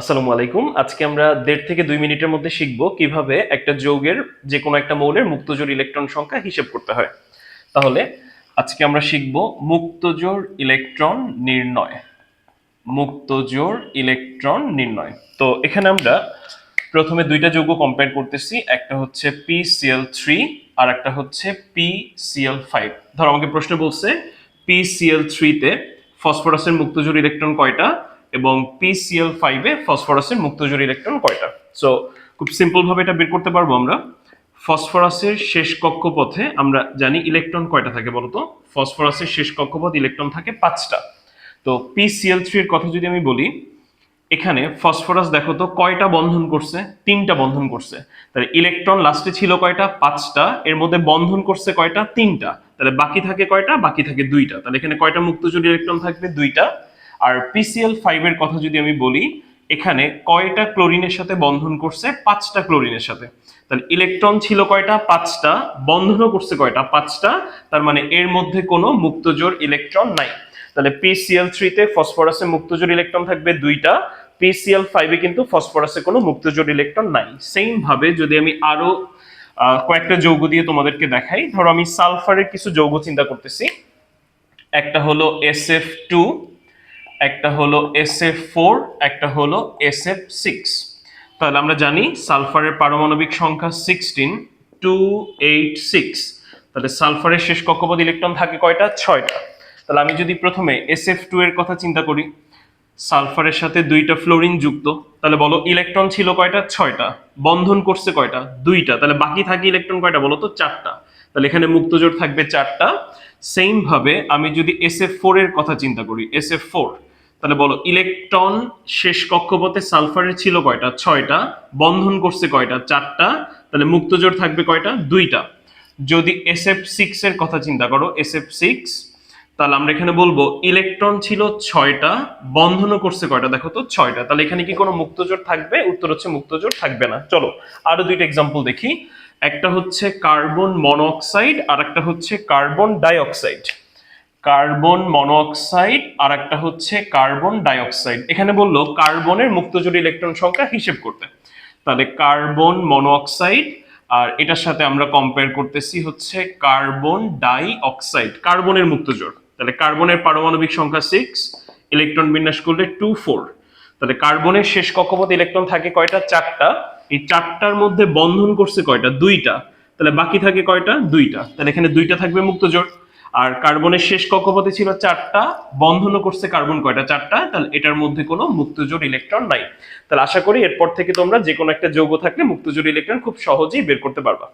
আসসালামু আলাইকুম। আজকে আমরা দেড় থেকে দুই মিনিটের মধ্যে শিখব কীভাবে একটা যৌগের যে কোনো একটা মৌলের মুক্তজোড় ইলেকট্রন সংখ্যা হিসেব করতে হয়। তাহলে আজকে আমরা শিখব মুক্তজোড় ইলেকট্রন নির্ণয়। মুক্তজোড় ইলেকট্রন নির্ণয়। তো এখানে আমরা প্রথমে দুইটা যৌগ কম্পেয়ার করতেছি, একটা হচ্ছে পি সিএল থ্রি আর একটা হচ্ছে পি সিএল ফাইভ ধর আমাকে প্রশ্ন বলছে পি সিএল থ্রিতে ফসফরাসের মুক্তজোড় ইলেকট্রন কয়টা? এবং পি সিএল ফাইভে ফসফরাসের মুক্তজোড় ইলেকট্রন কয়টা? সো খুব সিম্পল ভাবে এটা বের করতে পারব আমরা। ফসফরাসের শেষ কক্ষপথে আমরা জানি ইলেকট্রন কয়টা থাকে বলতো? ফসফরাসের শেষ কক্ষপথ ইলেকট্রন থাকে পাঁচটা। তো পি সিএল থ্রি এর কথা যদি আমি বলি, এখানে ফসফরাস দেখো তো কয়টা বন্ধন করছে? তিনটা বন্ধন করছে। তাহলে ইলেকট্রন লাস্টে ছিল কয়টা? পাঁচটা। এর মধ্যে বন্ধন করছে কয়টা? তিনটা। তাহলে বাকি থাকে কয়টা? বাকি থাকে দুইটা। তাহলে এখানে কয়টা মুক্তজোড় ইলেকট্রন থাকবে? দুইটা। আর পিসিএল ফাইভ এর কথা যদি আমি বলি, এখানে কয়টা ক্লোরিনের সাথে বন্ধন করছে? পাঁচটা ক্লোরিনের সাথে। তাহলে ইলেকট্রন ছিল কয়টা? পাঁচটা। বন্ধনও করছে কয়টা? পাঁচটা। তার মানে এর মধ্যে কোনো মুক্তজোড় ইলেকট্রন নাই। তাহলে পিসিএল থ্রিতে ফসফরাসে মুক্তজোড় ইলেকট্রন থাকবে দুইটা। পিসিএল ফাইভে কিন্তু ফসফরাসে কোনো মুক্তজোড় ইলেকট্রন নাই। সেম ভাবে যদি আমি আরও কয়েকটা যৌগ দিয়ে তোমাদেরকে দেখাই, ধরো আমি সালফারের কিছু যৌগ চিন্তা করতেছি। একটা হলো এস এফ টু একটা হলো এস এফ ফোর একটা হলো এস এফ সিক্স তাহলে আমরা জানি সালফারের পারমাণবিক সংখ্যা সিক্সটিন টু এইট সিক্স তাহলে সালফারের শেষ কক্ষপথ ইলেকট্রন থাকে কয়টা? ছয়টা। তাহলে আমি যদি প্রথমে এস এফ টু এর কথা চিন্তা করি, সালফারের সাথে দুইটা ফ্লোরিন যুক্ত, তাহলে বলো ইলেকট্রন ছিল কয়টা? ছয়টা। বন্ধন করছে কয়টা? দুইটা। তাহলে বাকি থাকে ইলেকট্রন কয়টা? বলো তো চারটা। তাহলে এখানে মুক্তজোড় থাকবে চারটা। সেম ভাবে আমি যদি এস এফ ফোর এর কথা চিন্তা করি এস এফ ফোর তাহলে বলো, ইলেকট্রন শেষ কক্ষপথে সালফারের ছিল কয়টা? ছয়টা। বন্ধন করছে কয়টা? চারটা। তাহলে মুক্তজোড় থাকবে কয়টা? দুইটা। যদি এস এফ সিক্স এর কথা চিন্তা করো এস এফ সিক্স তাহলে আমরা এখানে বলব, ইলেকট্রন ছিল ছয়টা, বন্ধনও করছে কয়টা? দেখো তো, ছয়টা। তাহলে এখানে কি কোনো মুক্তজোড় থাকবে? উত্তর হচ্ছে মুক্তজোড় থাকবে না। চলো, আরও দুইটা এক্সাম্পল দেখি। একটা হচ্ছে কার্বন মনোঅক্সাইড আর একটা হচ্ছে কার্বন ডাইঅক্সাইড কার্বন মনোঅক্সাইড আর একটা হচ্ছে কার্বন ডাইঅক্সাইড। এখানে বলল কার্বনের মুক্তজোড় ইলেকট্রন সংখ্যা হিসেব করতে। তাহলে কার্বন মনোঅক্সাইড আর এটার সাথে আমরা কম্পেয়ার করতেছি হচ্ছে কার্বন ডাই অক্সাইড কার্বনের মুক্তজোড় তাহলে কার্বনের পারমাণবিক সংখ্যা সিক্স ইলেকট্রন বিন্যাস করলে টু ফোর তাহলে কার্বনের শেষ কক্ষপথ ইলেকট্রন থাকে কয়টা? চারটা। এই চারটার মধ্যে বন্ধন করছে কয়টা? দুইটা। তাহলে বাকি থাকে কয়টা? দুইটা। তাহলে এখানে দুইটা থাকবে মুক্তজোড় আর কার্বনের শেষ কক্ষপথে ছিল চারটা, বন্ধনও করছে কার্বন কয়টা? চারটা, তাহলে এটার মধ্যে কোনো মুক্তজোর ইলেকট্রন নাই। তাহলে আশা করি এরপর থেকে তোমরা যে কোনো একটা যৌগ থাকলে মুক্তজোর ইলেকট্রন খুব সহজেই বের করতে পারবা।